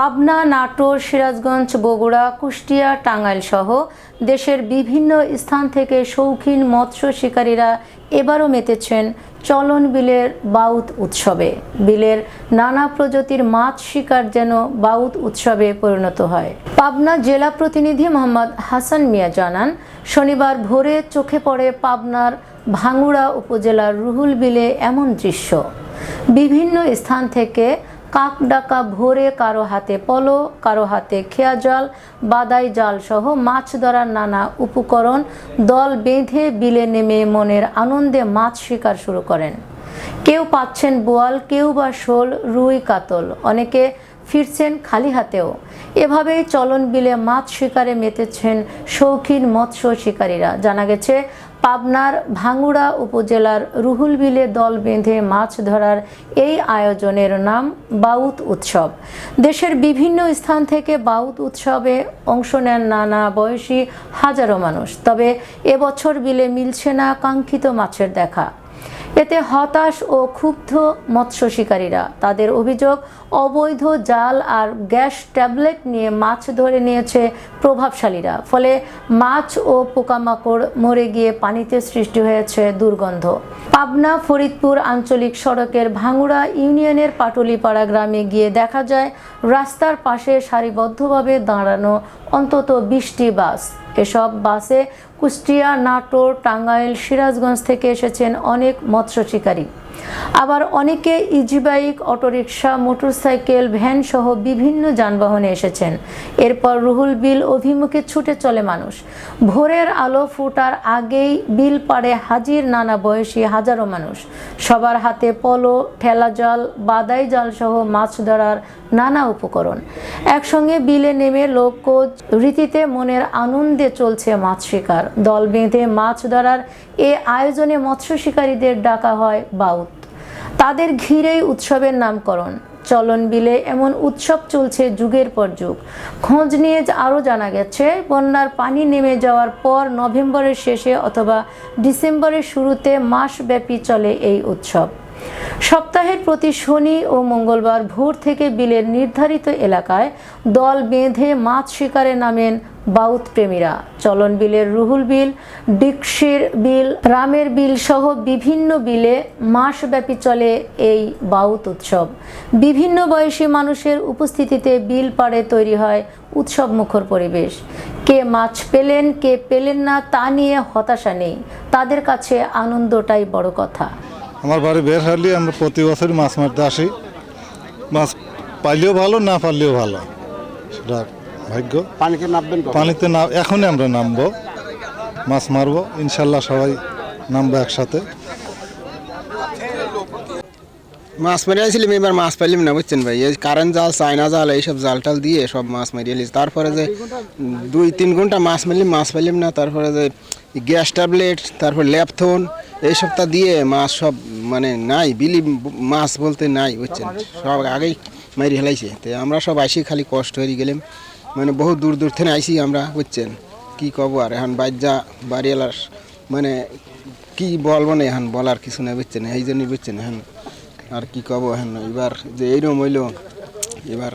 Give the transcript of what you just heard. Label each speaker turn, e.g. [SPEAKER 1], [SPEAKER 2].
[SPEAKER 1] পাবনা, নাটোর, সিরাজগঞ্জ, বগুড়া, কুষ্টিয়া টাঙ্গাইল সহ দেশের বিভিন্ন স্থান থেকে শৌখিন মৎস্য শিকারীরা এবারও মেতেছেন চলন বিলের বাউত উৎসবে। বিলের নানা প্রজাতির মাছ শিকার যেন বাউত উৎসবে পরিণত হয়। পাবনা জেলা প্রতিনিধি মোহাম্মদ হাসান মিয়া জানান, শনিবার ভোরে চোখে পড়ে পাবনার ভাঙ্গুড়া উপজেলার রুহুল বিলে এমন দৃশ্য। বিভিন্ন স্থান থেকে কাক ডাকা ভোরে কারও হাতে পলো, কারও হাতে খেয়া জাল, বাদাই জাল সহ মাছ ধরার নানা উপকরণ দল বেঁধে বিলে নেমে মনের আনন্দে মাছ শিকার শুরু করেন। কেউ পাচ্ছেন বোয়াল, কেউ বা শোল, রুই, কাতল। অনেকে ফিরছেন খালি হাতেও। এভাবে চলন বিলে মাছ শিকারে মেতেছেন শৌখিন মৎস্য শিকারীরা। জানা গেছে, পাবনার ভাঙ্গুড়া উপজেলার রুহুল বিলে দল বেঁধে মাছ ধরার এই আয়োজনের নাম বাউত উৎসব। দেশের বিভিন্ন স্থান থেকে বাউত উৎসবে অংশ নেন নানা বয়সী হাজারো মানুষ। তবে এবছর বিলে মিলছে না কাঙ্ক্ষিত মাছের দেখা। এতে হতাশ ও ক্ষুব্ধ মৎস্য শিকারীরা। তাদের অভিযোগ, অবৈধ জাল আর গ্যাস ট্যাবলেট নিয়ে মাছ ধরে নিয়েছে প্রভাবশালীরা। ফলে মাছ ও পোকামাকড় মরে গিয়ে পানিতে সৃষ্টি হয়েছে দুর্গন্ধ। পাবনা ফরিদপুর আঞ্চলিক সড়কের ভাঙ্গুড়া ইউনিয়নের পাটুলিপাড়া গ্রামে গিয়ে দেখা যায়, রাস্তার পাশে সারিবদ্ধভাবে দাঁড়ানো অন্তত বিশটি বাস। এসব বাসে কুষ্টিয়া নাটোর টাঙ্গাইল সিরাজগঞ্জ থেকে এসেছেন অনেক মৎস্য শিকারী। আবার অনেকে ইজিবাইক, অটোরিকশা, মোটরসাইকেল ভ্যান সহ বিভিন্ন যানবাহনে এসেছেন। এরপর রুহুল বিল অভিমুখে ছুটে চলে মানুষ। ভোরের আলো ফোটার আগেই বিল পাড়ে হাজির নানা বয়সী হাজারো মানুষ। সবার হাতে পলো, ঠেলা জাল, বাদাই জাল সহ মাছ ধরার নানা উপকরণ। একসঙ্গে বিলে নেমে লোকজ রীতিতে মনের আনন্দে চলছে মাছ শিকার। দল বেঁধে মাছ ধরার এ আয়োজনে মৎস্য শিকারীদের ডাকা হয় বাউত তাদের ঘিরেই উৎসবের নামকরণ। চলন বিলে এমন উৎসব চলছে যুগের পর যুগ। খোঁজ নিয়ে আরও জানা গেছে, বন্যার পানি নেমে যাওয়ার পর নভেম্বরের শেষে অথবা ডিসেম্বরের শুরুতে মাসব্যাপী চলে এই উৎসব। সপ্তাহের প্রতি শনি ও মঙ্গলবার ভোর থেকে বিলের নির্ধারিত এলাকায় দল বেঁধে মাছ শিকারে নামেন বাউত প্রেমীরা। চলন বিলের রুহুল বিল, ডিকশির বিল, রামের বিল সহ বিভিন্ন বিলে মাসব্যাপী চলে এই বাউত উৎসব। বিভিন্ন বয়সী মানুষের উপস্থিতিতে বিল পাড়ে তৈরি হয় উৎসব মুখর পরিবেশ। কে মাছ পেলেন, কে পেলেন না তা নিয়ে হতাশা নেই। তাদের কাছে আনন্দটাই বড় কথা।
[SPEAKER 2] আমার বাড়ি বের হলে, আমরা প্রতি বছরই মাছ মারতে আসি। মাছ পাইলেও ভালো, না পারলেও ভালো। সেটা ভাগ্য।
[SPEAKER 3] পানিতে নামবেন?
[SPEAKER 2] পানিতে না এখনই আমরা নামবো। মাছ মারবো। ইনশাল্লাহ সবাই নামবো একসাথে।
[SPEAKER 3] মাছ মারিয়ে আসছিলাম এবার মাছ পাইলাম না বুঝছেন ভাই। এই কারেন্ট জাল চায়না জাল এইসব জাল টাল দিয়ে সব মাছ মারিয়ে এলিস তারপরে যে দুই তিন ঘণ্টা মাছ মারলাম মাছ পাইলাম না। তারপরে যে গ্যাস ট্যাবলেট তারপর ল্যাপথন এইসবটা দিয়ে মাছ সব মানে নাই বিলি মাছ বলতে নাই বুঝছেন। সব আগেই মারি হেলাইছে তো আমরা সব আইসি খালি কষ্ট হয়ে গেলাম। মানে বহু দূর দূর থেকে আইসি আমরা, বুঝছেন? কি কব আর, এখন বাজ্যা বাড়িওয়ালার মানে কি বলব না এখন, বলার কিছু না বুঝছেন? এই জন্যই বুঝছেন এখন আর কি কব এখন, এবার যে এইরকম হইল, এবার